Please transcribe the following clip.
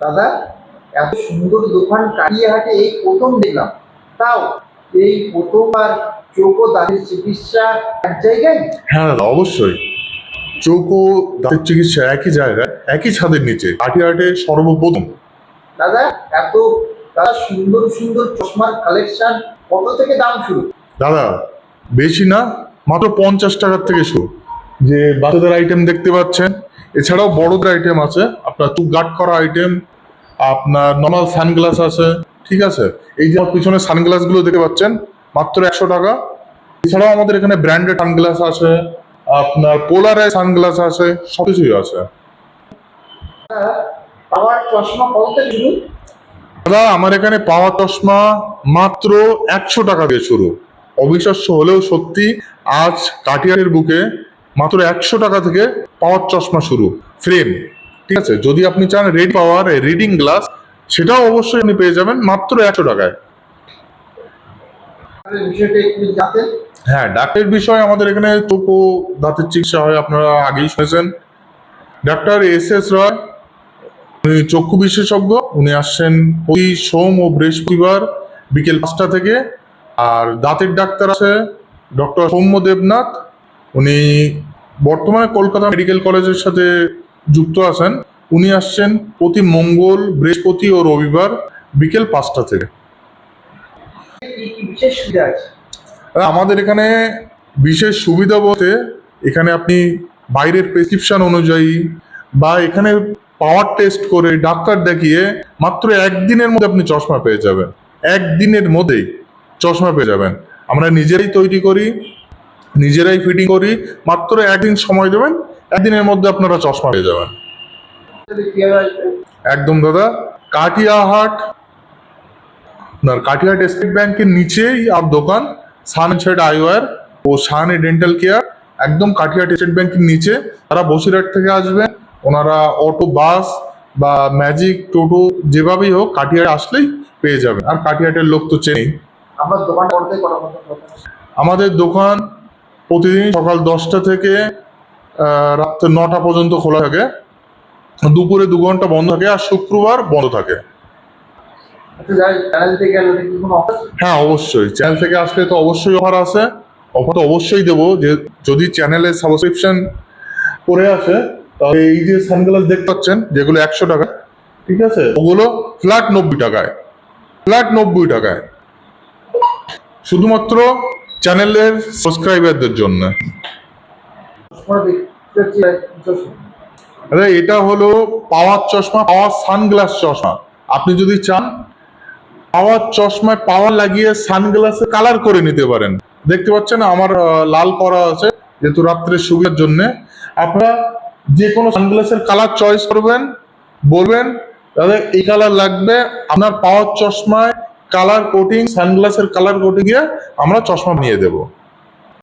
দাদা এত সুন্দর দোকান কাটিয়াহাটে এই প্রথম দেখলাম। তাও এই প্রথমবার চোখ ও দাঁতের চিকিৎসা এক জায়গায়? হ্যাঁ দাদা অবশ্যই। চোখ ও দাঁতের চিকিৎসা একই জায়গায় একই ছাদের নিচে কাটিয়াটে সর্বপ্রথম। দাদা এত দাদা সুন্দর সুন্দর চশমার কালেকশন কত থেকে দাম শুরু? দাদা বেশি না মাত্র পঞ্চাশ টাকার থেকে শুরু। যে বাচ্চাদের আইটেম দেখতে পাচ্ছেন এছাড়াও বড়দের আইটেম আছে। আপনার চুপ গার্ড করা আইটেম আপনার নর্মাল সানগ্লাস আছে ঠিক আছে? এই যে আমার পিছনে সানগ্লাসগুলো দেখতে পাচ্ছেন মাত্র একশো টাকা। এছাড়াও আমাদের এখানে ব্র্যান্ডেড সানগ্লাস আছে আপনার পোলারের সানগ্লাস আছে সব কিছুই আছে। আমার চশমা কত শুরু দাদা আমার এখানে পাওয়ার চশমা মাত্র একশো টাকা দিয়ে শুরু। অবিশ্বাস্য হলেও সত্যি আজ কাটিয়ারের বুকে মাত্র একশো টাকা থেকে পাওয়ার চশমা শুরু। ফ্রেম ঠিক আছে? যদি আপনি চান রেড পাওয়ার রিডিং গ্লাস সেটাও অবশ্যই আপনি পেয়ে যাবেন মাত্র একশো টাকায়। হ্যাঁ ডাক্তারের বিষয়ে আমাদের এখানে চোখ দাঁতের চিকিৎসা হয় আপনারা আগেই শুনেছেন। ডাক্তার এস এস রয় উনি চক্ষু বিশেষজ্ঞ উনি আসছেন প্রতি সোম ও বৃহস্পতিবার বিকেল পাঁচটা থেকে। আর দাঁতের ডাক্তার আছে ডক্টর সৌম্য দেবনাথ উনি বর্তমানে কলকাতা মেডিকেল কলেজের সাথে যুক্ত আছেন। উনি আসছেন প্রতি মঙ্গল, বৃহস্পতি ও রবিবার বিকেল পাঁচটা থেকে। আমাদের এখানে বিশেষ সুবিধা বলতে এখানে আপনি বাইরের প্রেসক্রিপশন অনুযায়ী বা এখানে পাওয়ার টেস্ট করে ডাক্তার দেখিয়ে মাত্র একদিনের মধ্যে আপনি চশমা পেয়ে যাবেন। একদিনের মধ্যেই চশমা পেয়ে যাবেন। আমরা নিজেরাই তৈরি করি নিজেরাই ফিটিং করি মাত্র একদিন সময় দেবেন একদিনের মধ্যে আপনারা চশমা পেয়ে যাবেন। একদম দাদা কাটিয়াহাট আপনার কাটিয়াহাট স্টেট ব্যাংকের নিচেই আর দোকান সান সানশেড আইওয়ার ও শাহানি ডেন্টাল কেয়ার একদম কাটিয়াহাট স্টেট ব্যাংকের নিচে। তারা বসিরহাট থেকে আসবেন ওনারা অটো বাস বা ম্যাজিক টোটো যেভাবেই হোক কাটিয়াহাট আসলেই পেয়ে যাবেন। আর কাটিয়াহাটের লোক তো চেনেই। আমার দোকান আমাদের দোকান প্রতিদিন সকাল দশটা থেকে রাত্রে নটা পর্যন্ত খোলা থাকে। দুপুরে দু ঘণ্টা বন্ধ থাকে আর শুক্রবার বন্ধ থাকে। আচ্ছা হ্যাঁ অবশ্যই। চ্যানেল থেকে আসলে তো অবশ্যই অফার আছে। অফার তো অবশ্যই দেবো। যে যদি চ্যানেলে সাবস্ক্রিপশন করে আসে তাহলে এই যে সানগ্লাস দেখতে পাচ্ছেন যেগুলো একশো টাকা ঠিক আছে? ওগুলো ফ্ল্যাট নব্বই টাকায়। ফ্ল্যাট নব্বই টাকায়। শুধুমাত্র চ্যানেলের সাবস্ক্রাইবারদের জন্য। আরে, এটা হলো পাওয়ার চশমা, পাওয়ার সানগ্লাস চশমা। আপনি যদি চান, পাওয়ার চশমায় পাওয়ার লাগিয়ে সানগ্লাসে কালার করে নিতে পারেন। দেখতে পাচ্ছেন আমার লাল করা আছে, যেহেতু রাত্রের সুবিধার জন্য। আপনারা যে কোনো সানগ্লাসের কালার চয়েস করবেন, বলবেন, দাদা, এই কালার লাগবে, আপনার পাওয়ার চশমায় কালার কোটিং সানগ্লাসের কালার কোটিং আমরা চশমা নিয়ে দেবো।